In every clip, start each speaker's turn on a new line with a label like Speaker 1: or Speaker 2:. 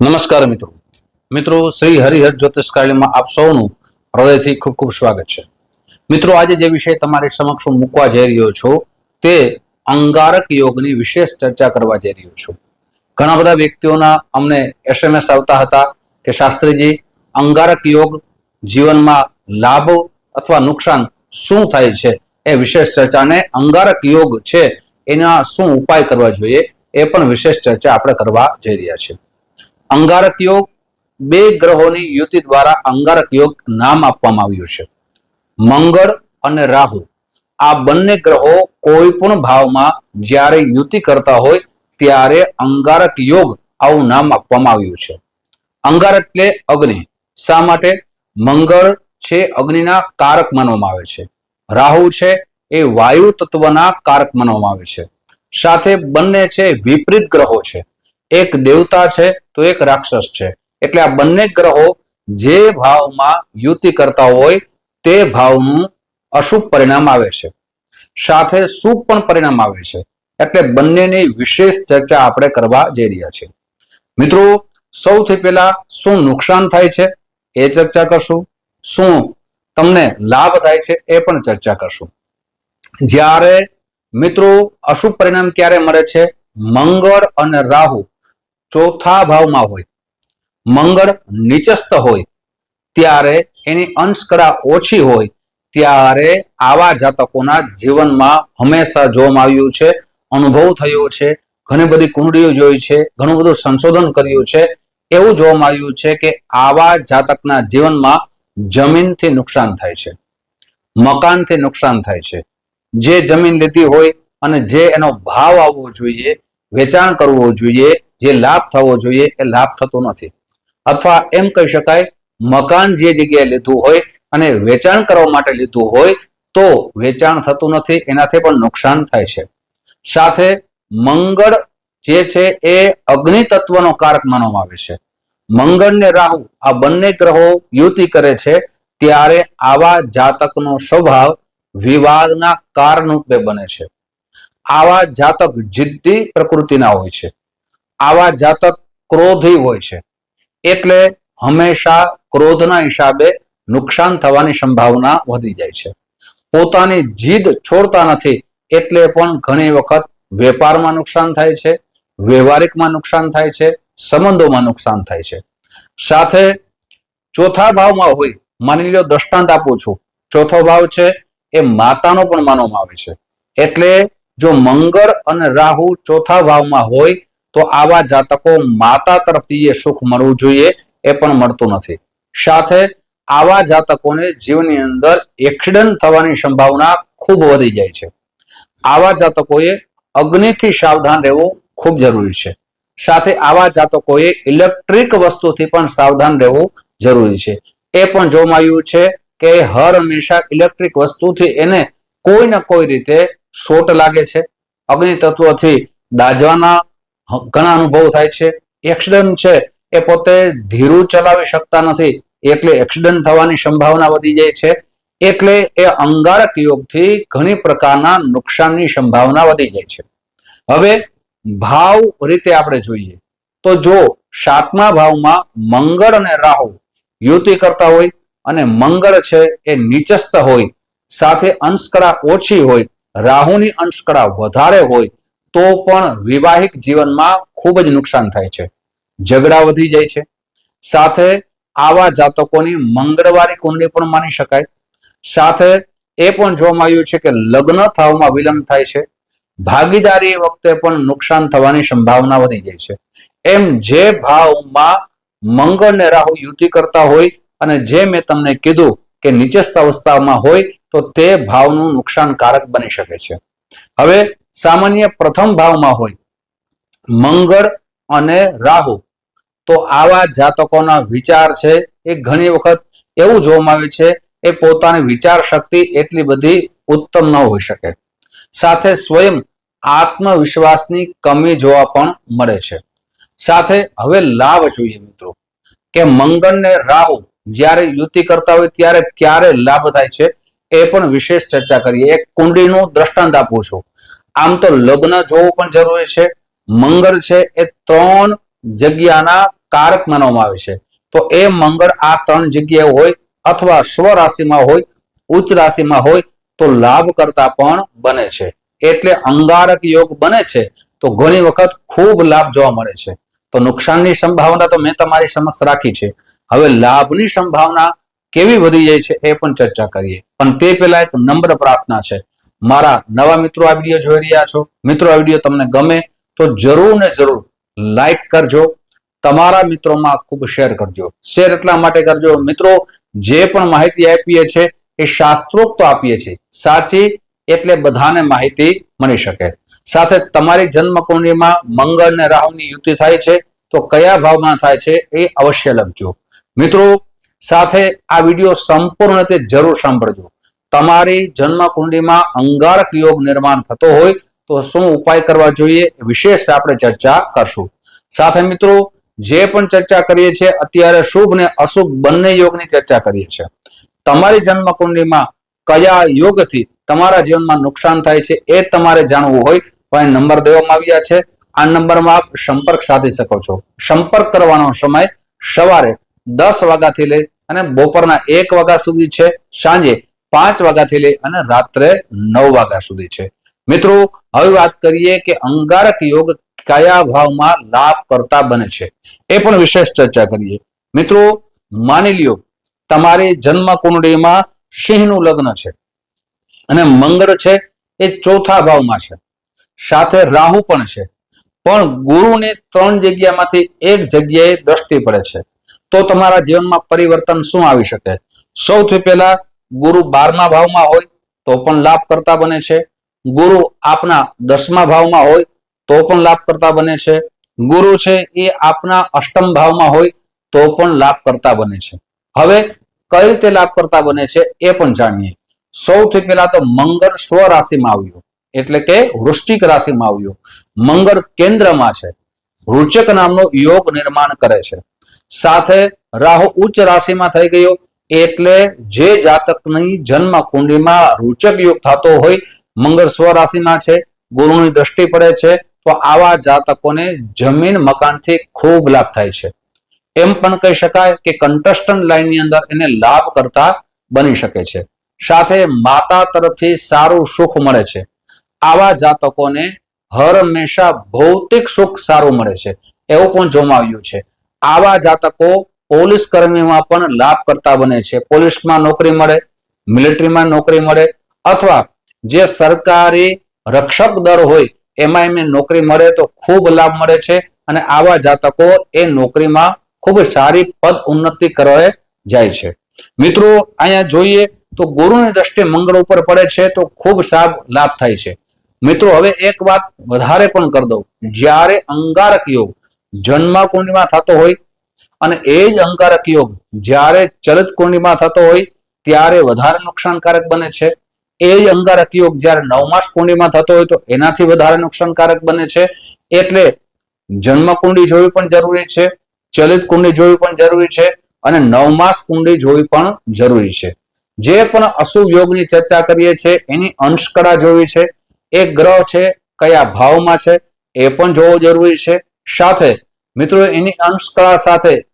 Speaker 1: નમસ્કાર મિત્રો. મિત્રો, શ્રી હરિહર જ્યોતિષ કાર્યમાં આપ સૌનું હૃદયથી ખૂબ ખૂબ સ્વાગત છે. મિત્રો, આજે જે વિષય તમારી સમક્ષ મૂકવા જઈ રહ્યો છું, તે અંગારક યોગની વિશેષ ચર્ચા કરવા જઈ રહ્યો છું. ઘણા બધા વ્યક્તિઓના અમને એસએમએસ આવતા હતા કે, શાસ્ત્રીજી, અંગારક યોગ જીવનમાં લાભ અથવા નુકસાન શું થાય છે? એ વિશેષ ચર્ચાને અંગારક યોગ છે, એના શું ઉપાય કરવા જોઈએ? એ પણ વિશેષ ચર્ચા આપણે કરવા જઈ રહ્યા છીએ. અંગારક યોગ બે ગ્રહોની યુતિ દ્વારા અંગારક યોગ નામ આપવામાં આવ્યું છે. મંગળ અને રાહુ આ બંને ગ્રહો કોઈ પણ ભાવમાં જ્યારે યુતિ કરતા હોય ત્યારે અંગારક યોગ આવું નામ આપવામાં આવ્યું છે. અંગારક એટલે અગ્નિ. શા માટે? મંગળ છે અગ્નિના કારક માનવામાં આવે છે. રાહુ છે એ વાયુ તત્વના કારક માનવામાં આવે છે. સાથે બંને છે વિપરીત ગ્રહો છે. એક દેવતા છે, તો એક રાક્ષસ છે. એટલે આ બંને ગ્રહો જે ભાવમાં યુતિ કરતા હોય, તે ભાવનું અશુભ પરિણામ આવે છે. સાથે શુભ પણ પરિણામ આવે છે. એટલે બંનેની વિશેષ ચર્ચા આપણે કરવા જઈ રહ્યા છીએ. મિત્રો, સૌથી પહેલા શું નુકસાન થાય છે, એ ચર્ચા કરશું. શું તમને લાભ થાય છે, એ પણ ચર્ચા કરશું. જ્યારે મિત્રો, અશુભ પરિણામ ક્યારે મળે છે? મંગળ અને રાહુ. ચોથા ભાવમાં હોય, મંગળ નીચસ્થ હોય, ત્યારે એની અંશકળા ઓછી હોય, ત્યારે આવા જાતકોના જીવનમાં હંમેશા જોવામાં આવ્યું છે, અનુભવ થયો છે, ઘણી બધી કુંડળીઓ જોઈ છે, ઘણું બધું સંશોધન કર્યું છે, એવું જોવામાં આવ્યું છે કે આવા જાતકના જીવનમાં જમીનથી નુકસાન થાય છે, મકાનથી નુકસાન થાય છે. જે જમીન લીધી હોય અને જે એનો ભાવ આવવો જોઈએ વેચાણ કરવું જોઈએ, જે લાભ થવો જોઈએ એ લાભ થતો નથી. અથવા એમ કહી શકાય, મકાન જે જગ્યાએ લીધું હોય અને વેચાણ કરવા માટે લીધું હોય, તો વેચાણ થતું નથી, એનાથી પણ નુકસાન થાય છે. સાથે મંગળ જે છે એ અગ્નિ તત્વનો કારક માનવામાં આવે છે. મંગળ ને રાહુ આ બંને ગ્રહો યુતિ કરે છે, ત્યારે આવા જાતકનો સ્વભાવ વિવાદના કારણ રૂપે બને છે. આવા જાતક જિદ્દી પ્રકૃતિના હોય છે. આવા જાતક ક્રોધી હોય છે. એટલે હંમેશા ક્રોધના હિસાબે નુકસાન થવાની સંભાવના વધી જાય છે. પોતાની જીદ છોડતા નથી એટલે પણ ઘણી વખત વેપારમાં નુકસાન થાય છે, વ્યવહારિકમાં નુકસાન થાય છે, સંબંધોમાં નુકસાન થાય છે. સાથે ચોથા ભાવમાં હોય, માની લો દ્રષ્ટાંત આપું છું. ચોથો ભાવ છે એ માતાનો પણ માનવામાં આવે છે. એટલે જો મંગળ અને રાહુ ચોથા ભાવમાં હોય, તો આવા જાતકો માતા તરફથી એ સુખ મળવું જોઈએ, એ પણ મળતું નથી. સાથે આવા જાતકોને જીવની અંદર એક્સિડન્ટ થવાની સંભાવના ખૂબ વધી જાય છે. આવા જાતકોએ અગ્નિથી સાવધાન રહેવું ખૂબ જરૂરી છે. સાથે આવા જાતકોએ ઇલેક્ટ્રિક વસ્તુથી પણ સાવધાન રહેવું જરૂરી છે. એ પણ જોવામાં આવ્યું છે કે હર હંમેશા ઇલેક્ટ્રિક વસ્તુથી એને કોઈ ને કોઈ રીતે શોટ લાગે છે. અગ્નિ તત્વથી દાઝવાના ઘણા અનુભવ થાય છે. એક્સિડન્ટ છે એ પોતે ધીરું ચલાવી શકતા નથી. એટલે એક્સિડન્ટ થવાની સંભાવના વધી જાય છે. એટલે એ અંગારક યોગથી ઘણી પ્રકારના નુકસાનની સંભાવના વધી જાય છે. હવે ભાવ રીતે આપણે જોઈએ તો જો સાતમા ભાવમાં મંગળ અને રાહુ યુતિ કરતા હોય અને મંગળ છે એ નીચસ્થ હોય, સાથે અંશકરા ઓછી હોય રાહુની અંશકળા વધારે હોય તો પણ વિવાહિક જીવનમાં ખૂબ જ નુકસાન થાય છે. ઝઘડા વધી જાય છે. સાથે આવા જાતકોની મંગળવારી કુંડલી પણ માની શકાય. સાથે એ પણ જોવામાં આવ્યું છે કે લગ્ન થવામાં વિલંબ થાય છે. ભાગીદારી વખતે પણ નુકસાન થવાની સંભાવના વધી જાય છે. એમ જે ભાવમાં મંગળ ને રાહુ યુતિ કરતા હોય અને જે મેં તમને કીધું કે નીચસ્થ અવસ્થામાં હોય તો તે ભાવનું નુકસાનકારક બની શકે છે. હવે સામાન્ય પ્રથમ ભાવમાં હોય મંગળ અને રાહુ, તો આવા જાતકોના વિચાર છે એ ઘણી વખત એવું જોવામાં આવે છે, એ પોતાની વિચાર શક્તિ એટલી બધી ઉત્તમ ન હોઈ શકે. સાથે સ્વયં આત્મવિશ્વાસની કમી જોવા પણ મળે છે. સાથે હવે લાભ જોઈએ મિત્રો, કે મંગળ ને રાહુ જ્યારે યુતિ કરતા હોય ત્યારે ક્યારે લાભ થાય છે. એ પણ વિશેષ ચર્ચા કરીએ. એક કુંડળીનું દ્રષ્ટાંત આપું છું. આમ તો લગ્ન જોવું પણ જરૂરી છે. મંગળ છે એ ત્રણ જગ્યાના કારક માનવામાં આવે છે. તો એ મંગળ આ ત્રણ જગ્યાએ હોય અથવા સ્વ રાશિમાં હોય, ઉચ્ચ રાશિમાં હોય, તો લાભ કરતા પણ બને છે. એટલે અંગારક યોગ બને છે, તો ઘણી વખત ખૂબ લાભ જોવા મળે છે. તો નુકસાનની સંભાવના તો મેં તમારી સમક્ષ રાખી છે. હવે લાભની સંભાવના કેવી વધી જાય છે એ પણ ચર્ચા કરીએ. પણ તે પહેલા એક નમ્ર પ્રાર્થના છે. મારા નવા મિત્રો આ વીડિયો જોઈ રહ્યા છો, મિત્રો આ વીડિયો તમને ગમે તો જરૂર ને જરૂર લાઈક કરજો. તમારા મિત્રોમાં ખૂબ શેર કરજો. શેર એટલા માટે કરજો, મિત્રો, જે પણ માહિતી આપીએ છે એ શાસ્ત્રોક્ત આપીએ છીએ. સાચી એટલે બધાને માહિતી મળી શકે. સાથે તમારી જન્મ કુંડળીમાં મંગળ અને રાહુની યુતિ થાય છે, તો કયા ભાવમાં થાય છે એ અવશ્ય લખજો. મિત્રો, સાથે આ વીડિયો સંપૂર્ણ રીતે જરૂર સાંભળજો. તમારી જન્મ કુંડળીમાં અંગારક યોગ નિર્માણ થતો હોય તો શું ઉપાય કરવા જોઈએ વિશેષ આપણે ચર્ચા કરશું. સાથે મિત્રો, જે પણ ચર્ચા કરીએ છીએ, અત્યારે શુભ ને અશુભ બંને યોગની ચર્ચા કરીએ છીએ. તમારી જન્મ કુંડળીમાં કયા યોગથી તમારા જીવનમાં નુકસાન થાય છે એ તમારે જાણવું હોય, તો અહીં નંબર દેવામાં આવ્યા છે. આ નંબરમાં આપ સંપર્ક સાધી શકો છો. સંપર્ક કરવાનો સમય સવારે દસ વાગ્યાથી લઈ અને બપોરના એક વાગ્યા સુધી છે, સાંજે પાંચ વાગ્યાથી લઈ અને રાત્રે નવ વાગ્યા સુધી છે. મિત્રો, હવે વાત કરીએ કે અંગારક યોગ કયા ભાવમાં લાભ કરતા બને છે? એ પણ વિશેષ ચર્ચા કરીએ. મિત્રો, માની લ્યો, તમારી જન્મ કુંડળીમાં સિંહનું લગ્ન છે અને મંગળ છે એ ચોથા ભાવમાં છે. સાથે રાહુ પણ છે. પણ ગુરુને ત્રણ જગ્યામાંથી એક જગ્યાએ દ્રષ્ટિ પડે છે. તો તમારા જીવનમાં પરિવર્તન શું આવી શકે? સૌથી પહેલા ગુરુ બારમા ભાવમાં હોય તો પણ લાભ કરતા બને છે. ગુરુ આપના દસમા ભાવમાં હોય તો પણ લાભ કરતા બને છે. ગુરુ છે એ આપના અષ્ટમ ભાવમાં હોય તો પણ લાભ કરતા બને છે. હવે કઈ રીતે લાભ કરતા બને છે એ પણ જાણીએ. સૌથી પહેલા તો મંગળ સ્વ રાશિમાં આવ્યો. એટલે કે વૃષ્ટિક રાશિમાં આવ્યો. મંગળ કેન્દ્રમાં છે. રૂચક નામનો યોગ નિર્માણ કરે છે. સાથે રાહુ ઉચ્ચ રાશિમાં થઈ ગયો. એટલે જે જાતકની જન્મ કુંડીમાં રૂચક યોગ થતો હોય, મંગળ સ્વ રાશિમાં છે, ગુરુની દ્રષ્ટિ પડે છે, તો આવા જાતકોને જમીન મકાનથી ખૂબ લાભ થાય છે. એમ પણ કહી શકાય કે કન્ટેસ્ટન્ટ લાઈનની અંદર એને લાભ કરતા બની શકે છે. સાથે માતા તરફથી સારું સુખ મળે છે. આવા જાતકોને હર હંમેશા ભૌતિક સુખ સારું મળે છે. એવું પણ જોવામાં આવ્યું છે. આવા જાતકો પોલીસ કર્મીમાં પણ લાભ કરતા બને છે. પોલીસમાં નોકરી મળે, મિલિટરીમાં નોકરી મળે અથવા જે સરકારી રક્ષક દળ હોય એમાં એમને નોકરી મળે તો ખૂબ લાભ મળે છે અને આવા જાતકો એ નોકરીમાં ખૂબ સારી પદ ઉન્નતિ કરવા જાય છે. મિત્રો, અહીંયા જોઈએ તો ગુરુની દ્રષ્ટિ મંગળ ઉપર પડે છે તો ખૂબ સાબ લાભ થાય છે. મિત્રો, હવે એક વાત વધારે પણ કરી દઉં. જ્યારે અંગારક યોગ જન્મ કુંડમાં થતો હોય અને એ જ અંકારક યોગ જ્યારે ચલિત કુંડમાં થતો હોય ત્યારે વધારે નુકસાનકારક બને છે. એ જ અંગારક યોગ જ્યારે નવમાસ કુંડીમાં થતો હોય તો એનાથી વધારે નુકસાનકારક બને છે. એટલે જન્મ કુંડી જોવી પણ જરૂરી છે, ચલિત કુંડી જોવી પણ જરૂરી છે અને નવમાસ કુંડી જોવી પણ જરૂરી છે. જે પણ અશુભ યોગની ચર્ચા કરીએ છીએ એની અંશકળા જોવી છે, એ ગ્રહ છે, કયા ભાવમાં છે, એ પણ જોવો જરૂરી છે. સાથે. મિત્રો, એની અંશકળા સાથે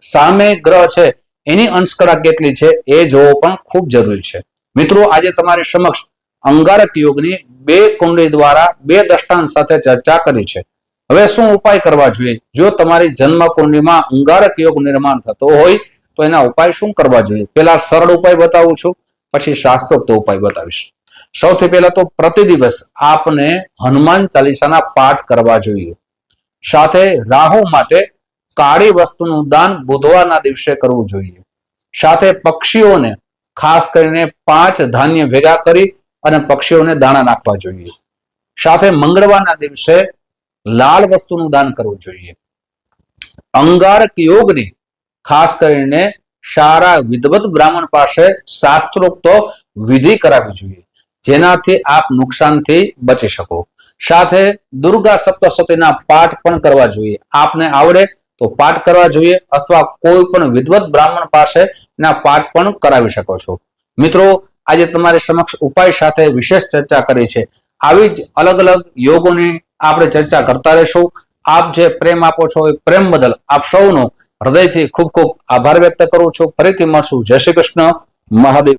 Speaker 1: સામે ગ્રહ છે, એની અંશકળા કેટલી છે એ જોવો પણ ખૂબ જરૂરી છે. મિત્રો, આજે તમારી સમક્ષ અંગારક યોગની બે કુંડળી દ્વારા બે દ્રષ્ટાંત સાથે ચર્ચા કરી છે. હવે શું ઉપાય કરવા જોઈએ? જો તમારી જન્મ કુંડળીમાં અંગારક યોગ નિર્માણ થતો હોય, તો એના ઉપાય શું કરવા જોઈએ? પેલા સરળ ઉપાય બતાવું છું, પછી શાસ્ત્રોક્ત ઉપાય બતાવીશ. સૌથી પહેલા તો પ્રતિ દિવસ આપને હનુમાન ચાલીસાના પાઠ કરવા જોઈએ. સાથે રાહુ માટે કાળી વસ્તુનું દાન બુધવારના દિવસે કરવું જોઈએ. સાથે પક્ષીઓને ખાસ કરીને પાંચ ધાન્ય ભેગા કરી અને પક્ષીઓને દાણા નાખવા જોઈએ. સાથે મંગળવારના દિવસે લાલ વસ્તુનું દાન કરવું જોઈએ. અંગારક યોગની ખાસ કરીને સારા વિદવત બ્રાહ્મણ પાસે શાસ્ત્રોક્ત વિધિ કરાવવી જોઈએ. જેનાથી આપ નુકસાનથી બચી શકો. સાથે દુર્ગા સપ્તશતીના પાઠ પણ કરવા જોઈએ. આપને આવડે તો પાઠ કરવા જોઈએ અથવા કોઈ પણ વિદવત બ્રાહ્મણ પાસે પાઠ પણ કરાવી શકો છો. મિત્રો, આજે તમારી સમક્ષ ઉપાય સાથે વિશેષ ચર્ચા કરી છે. આવી જ અલગ અલગ યોગોની આપણે ચર્ચા કરતા રહેશું. આપ જે પ્રેમ આપો છો એ પ્રેમ બદલ આપ સૌનો હૃદયથી ખૂબ ખૂબ આભાર વ્યક્ત કરું છું. ફરીથી મળશું. જય શ્રી કૃષ્ણ. મહાદેવ.